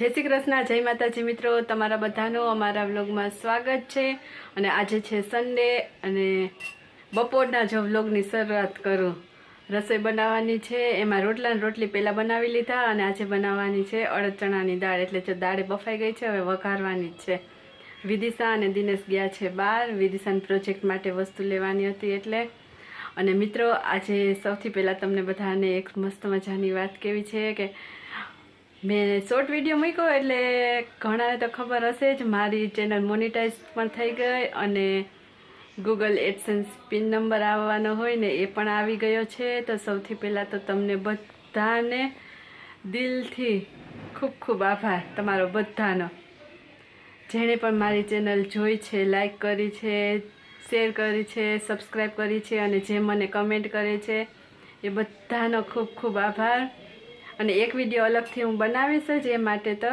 જય શ્રી કૃષ્ણ, જય માતાજી મિત્રો. તમારા બધાનું અમારા વ્લોગમાં સ્વાગત છે. અને આજે છે સન્ડે અને બપોરના જો વ્લોગની શરૂઆત કરું. રસોઈ બનાવવાની છે. એમાં રોટલા રોટલી પહેલાં બનાવી લીધા અને આજે બનાવવાની છે અડદ ચણાની દાળ. એટલે જો દાળે બફાઈ ગઈ છે, હવે વઘારવાની જ છે. વિદિશા અને દિનેશ ગયા છે બહાર. વિદિશાના પ્રોજેક્ટ માટે વસ્તુ લેવાની હતી એટલે. અને મિત્રો, આજે સૌથી પહેલાં તમને બધાને એક મસ્ત મજાની વાત કેવી છે કે મેં શોર્ટ વીડિયો મૂક્યો એટલે ઘણાને તો ખબર હશે જ, મારી ચેનલ મોનિટાઈઝ પણ થઈ ગઈ અને ગૂગલ એડસન્સ પિન નંબર આવવાનો હોય ને એ પણ આવી ગયો છે. તો સૌથી પહેલાં તો તમને બધાને દિલથી ખૂબ ખૂબ આભાર તમારો બધાનો. જેણે પણ મારી ચેનલ જોઈ છે લાઈક કરી છે શેર કરી છે સબસ્ક્રાઈબ કરી છે અને જે મને કમેન્ટ કરે છે, એ બધાનો ખૂબ ખૂબ આભાર. અને એક વીડિયો અલગથી હું બનાવીશ જ એ માટે તો.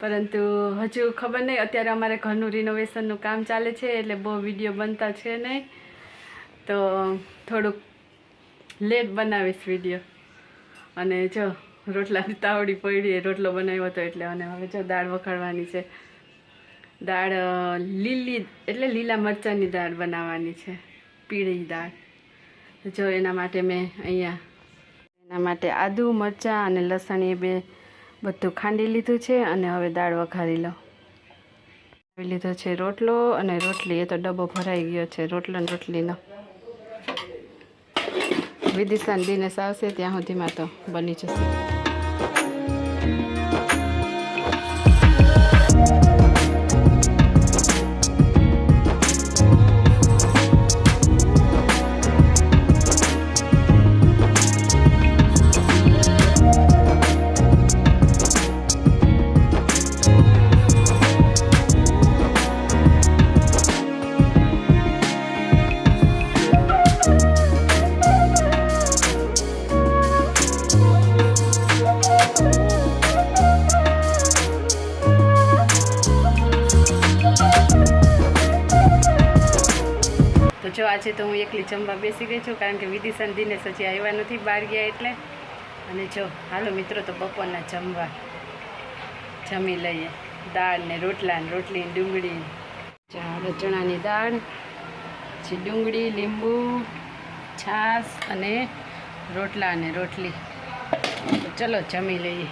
પરંતુ હજુ ખબર નહીં, અત્યારે અમારે ઘરનું રિનોવેશનનું કામ ચાલે છે, એટલે બહુ વીડિયો બનતા છે નહીં. તો થોડુંક લેટ બનાવીશ વીડિયો. અને જો, રોટલાની તાવડી પડી રોટલો બનાવ્યો હતો એટલે અને હવે જો દાળ વખાડવાની છે. દાળ લીલી, એટલે લીલા મરચાંની દાળ બનાવવાની છે, પીળી દાળ. જો એના માટે મેં અહીંયા એના માટે આદુ, મરચાં અને લસણ એ બે બધું ખાંડી લીધું છે અને હવે દાળ વઘારી લો લીધો છે રોટલો અને રોટલી, એ તો ડબ્બો ભરાઈ ગયો છે. રોટલો અને રોટલીનો વિદિશાન દિનેશ આવશે ત્યાં સુધીમાં તો બની જશે. આજે તો હું એકલી જમવા બેસી ગઈ છું કારણ કે વિદિશાન દિનેશ હજી આવ્યા નથી બહાર ગયા એટલે. અને જો, હાલો મિત્રો તો બપોરના જમવા જમી લઈએ. દાળ ને રોટલા ને રોટલી ડુંગળી. ચણાની દાળ પછી ડુંગળી, લીંબુ, છાશ અને રોટલા અને રોટલી. ચલો જમી લઈએ.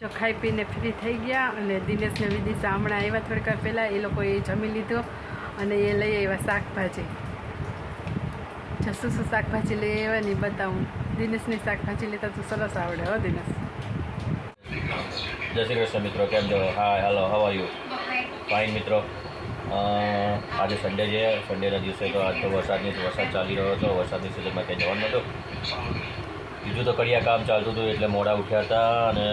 જો ખાઈ પીને ફ્રી થઈ ગયા અને દિનેશને વિદિશા હમણાં આવ્યા થોડીક પહેલાં, એ લોકોએ જમી લીધો અને એ લઈ આવ્યા શાકભાજી. જો શું શું શાકભાજી લઈ આવ્યા ને ઈ બતાવું. દિનેશની શાકભાજી લેતા તો સરસ આવડે હો, દિનેશ. જય શ્રી કૃષ્ણ મિત્રો, કેમ છો? હા હલો હાવ યુ ફાઇન મિત્રો. આજે સન્ડે છે. સન્ડેના દિવસે તો આજ તો વરસાદની વરસાદ ચાલી રહ્યો હતો. વરસાદની સિઝનમાં ક્યાંય જવાનું હતું બીજું તો કડિયા કામ ચાલતું હતું એટલે મોડા ઉઠ્યા હતા અને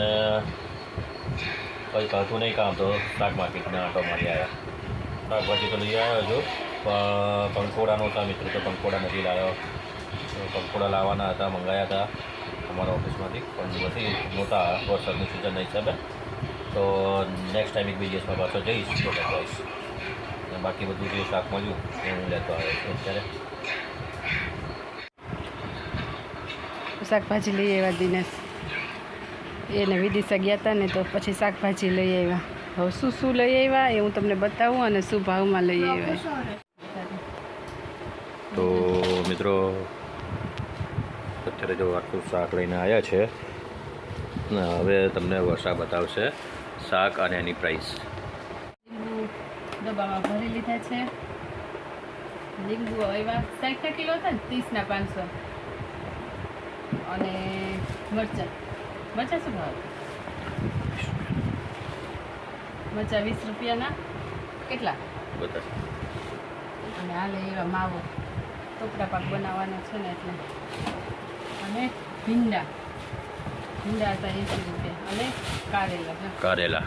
કંઈ કરતું નહીં કામ તો શાક માર્કેટના આટો મારી આવ્યા. શાકભાજી તો લઈ આવ્યો છું પણ પંખોડા નહોતા મિત્રો તો પંખોડા નથી લાવ્યો. પંખોડા લાવવાના હતા મંગાવ્યા હતા અમારા ઓફિસમાંથી. પણ નથી નહોતા, વરસાદની સિઝનના હિસાબે. તો નેક્સ્ટ ટાઈમ એક બે દિવસમાં પાછો જઈશ, તો બતાવીશ અને બાકી બધું જે શાક મળ્યું એ હું લેતો આવ્યો છું અત્યારે. શાકભાજી લઈ આવ્યા દિનેશ. એને વિદિશા ગયા હતા ને તો પછી શાકભાજી લઈ આવ્યા. હવે શું શું લઈ આવ્યા એ હું તમને બતાવું અને શું ભાવમાં લઈ આવ્યા. મિત્રો અત્યારે જો આટલું શાક લઈને આવ્યા છે. હવે તમને વર્ષા બતાવશે શાક અને એની પ્રાઇસ ડબ્બામાં ભરી લીધા છે. લીંબુ એવા સાઠના કિલો હતા ને ત્રીસના પાંચસો. અને મરચાં. મરચાં શું ભાવ? મરચાં વીસ રૂપિયાના. કેટલા? બધા અને હાલે એવા માવો. ટોપરા પાક બનાવવાનો છે ને એટલે. અને ભીંડા. ભીંડા હતા એંસી રૂપિયા. અને કારેલા. કારેલા.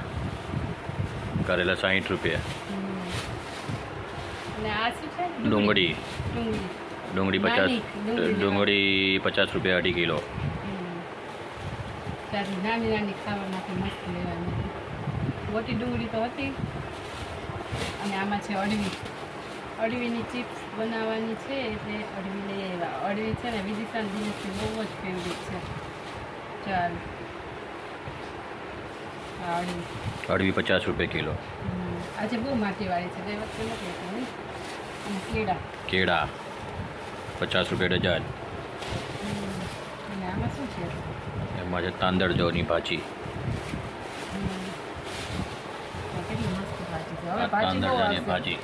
કારેલા સાઠ રૂપિયા. અને આ શું છે? ડુંગળી. ડુંગળી. ડુંગળી. પચાસ ડુંગળી પચાસ રૂપિયા અઢી કિલો. ત્યારે નાની નાની ખાવા માટે મસ્ત લેવાની. મોટી ડુંગળી તો હતી. અને આમાં છે અડવી. અડવીની ચિપ્સ બનાવવાની છે એટલે અડવી લઈ આવ્યા. અડવી છે ને વિદિશાન દિવસથી બહુ જ ફેવરિટ છે. ચાલ. અડવી અડવી પચાસ રૂપિયા કિલો. આજે બહુ માટીવાળી છે. બે વખતે નથી નહીં કેળા. કેળા. પચાસ રૂપિયા ડઝન. આમાં શું છે? એમાં છે તાંદળ જવની ભાજી. મસ્ત ભાજી.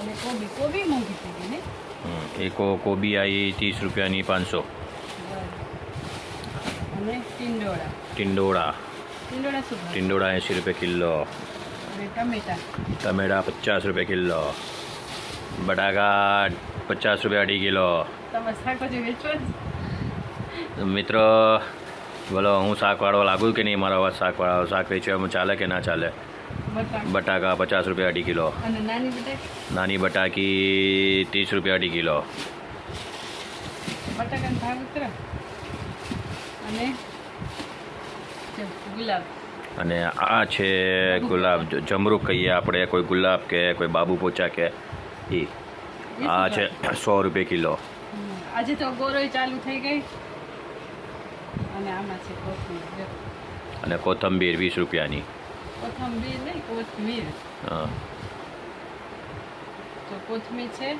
અને કોબી કોબી મોંઘી થઈ ગઈ ને? હમ. એકો કોબી આવી ત્રીસ રૂપિયાની પાંચસો. અને ટીંડોળા. ટિંડોળા. ટીંડોળા શું ટિંડોળા એંસી રૂપિયા કિલો. ટમેટા? ટમેટા પચાસ રૂપિયા કિલો. બટાકા પચાસ રૂપિયા અઢી કિલો. મિત્રો બોલો હું શાકવાળો લાગુ કે નહીં? મારા અવાજ શાકવાળો શાક વેચવામાં ચાલે કે ના ચાલે? બટાકા. પચાસ રૂપિયા અઢી કિલો. નાની બટાકી? ત્રીસ રૂપિયા અઢી કિલો. અને આ છે ગુલાબ. જમરૂક કહીએ આપણે કોઈ ગુલાબ કે કોઈ બાબુ પોચા કે એ આ છે સો રૂપિયા કિલો. આજે તો ગોરોય ચાલુ થઈ ગઈ. અને આમાં છે કોથમીર. અને કોથંબીર વીસ રૂપિયાની. કોથમીર નહીં કોથમીર. હા. તો કોથમીર છે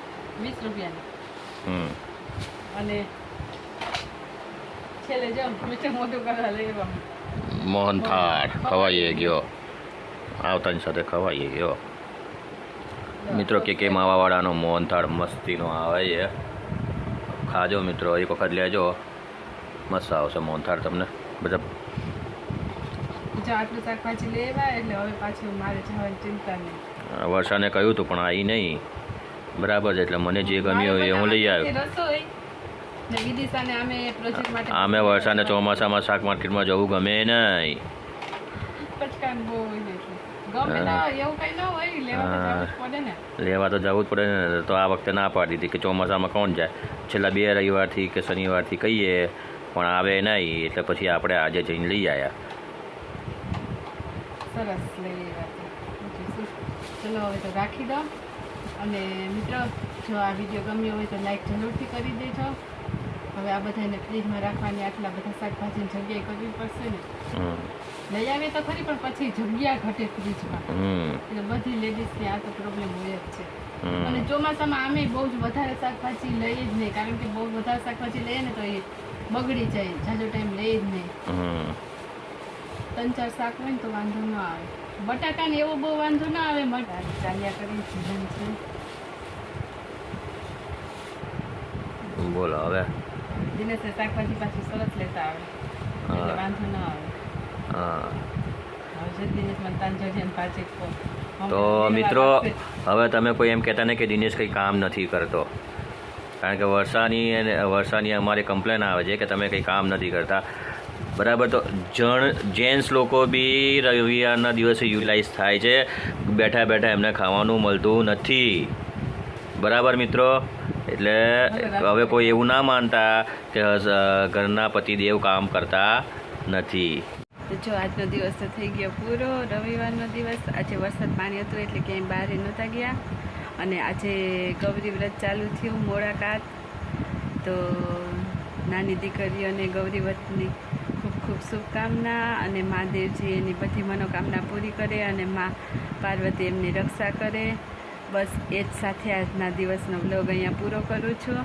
વીસ રૂપિયાની. હમ. અને છેલ્લે જો મીઠું મોટું કરવા લઈ મોહન મોહનથાળ ખવાઈએ ગયો. આવતાની સાથે ખવાઈએ ગયો. મિત્રો કે કે માવાવાળાનો મોહનથાળ મસ્તીનો આવે છે? ખાજો મિત્રો એક વખત લેજો. મસ્ત આવશે મોહનથાળ તમને. બધા જો આટલું શાકભાજી લઈ એટલે હવે પાછું મારે જવાની ચિંતા નહીં. વર્ષાને કહ્યું હતું પણ આવી નહીં. બરાબર છે એટલે મને જે ગમ્યું એ હું લઈ આવ્યો. રસોઈ અમે વર્ષાને ચોમાસામાં શાક માર્કેટમાં જવું ગમે નહીં. લેવા તો જવું જ પડે ને. તો આ વખતે ના પાડી હતી કે ચોમાસામાં કોણ જાય? છેલ્લા બે રવિવારથી કે શનિવારથી કહીએ પણ આવે નહીં એટલે પછી આપણે આજે જઈને લઈ આવ્યા સરસ લઈ આવ્યા ચલો હવે તો રાખી દો. અને મિત્રો જો આ વીડિયો ગમ્યો હોય તો લાઈક જરૂરથી કરી દેજો. હવે આ બધાને ફ્રીજમાં રાખવાની આટલા બધા શાકભાજીની જગ્યાએ કરવી પડશે ને. લઈ આવે તો ખરી પણ પછી જગ્યા ઘટે ફ્રીજમાં. એટલે બધી લેડીઝને આ તો પ્રોબ્લેમ હોય જ છે. અને ચોમાસામાં આમે બહુ જ વધારે શાકભાજી લઈએ જ નહીં કારણ કે બહુ વધારે શાકભાજી લઈએ ને તો એ બગડી જાય જાજો ટાઈમ લઈએ જ નહીં. ત્રણ ચાર શાક હોય ને તો વાંધો ન આવે. બટાકાને એવો બહુ વાંધો ના આવે મટા. ચાલ્યા કરી જીવન છે. બોલો હવે. દિનેશ શાકભાજી પાછી સરસ લેતા આવે. એટલે વાંધો ના આવે. હા. હવે દિનેશ મને તાન જોજે ને પાછી તો મિત્રો હવે તમે કોઈ એમ કહેતા ને કે દિનેશ કંઈ કામ નથી કરતો. કારણ કે વર્ષાની અને વર્ષાની અમારી કમ્પ્લેન આવે છે કે તમે કંઈ કામ નથી કરતા. બરાબર, તો જણ, જેન્ટ્સ લોકો બી રવિવારના દિવસે યુટિલાઇઝ થાય છે. બેઠા બેઠા એમને ખાવાનું મળતું નથી. બરાબર મિત્રો? એટલે હવે કોઈ એવું ના માનતા કે ઘરના પતિદેવ કામ કરતા નથી. જો આજનો દિવસ તો થઈ ગયો પૂરો. રવિવારનો દિવસ, આજે વરસાદ પાણી હતું એટલે ક્યાંય બહાર નહોતા ગયા. અને આજે ગૌરી વ્રત ચાલુ થયું મોળાકાત તો નાની દીકરીઓને ગૌરી વ્રતની ખૂબ શુભકામના અને મહાદેવજી એની બધી મનોકામના પૂરી કરે અને મા પાર્વતી એમની રક્ષા કરે. બસ એ જ સાથે આજના દિવસનો વ્લોગ અહીંયા પૂરો કરું છું.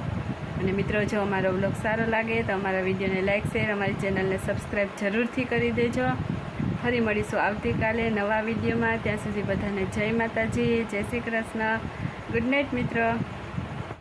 અને મિત્રો, જો અમારો વ્લોગ સારો લાગે તો અમારા વિડીયોને લાઇક શેર, અમારી ચેનલને સબસ્ક્રાઈબ જરૂરથી કરી દેજો. ફરી મળીશું આવતીકાલે નવા વિડીયોમાં. ત્યાં સુધી બધાને જય માતાજી, જય શ્રી કૃષ્ણ. ગુડ નાઇટ, મિત્રો.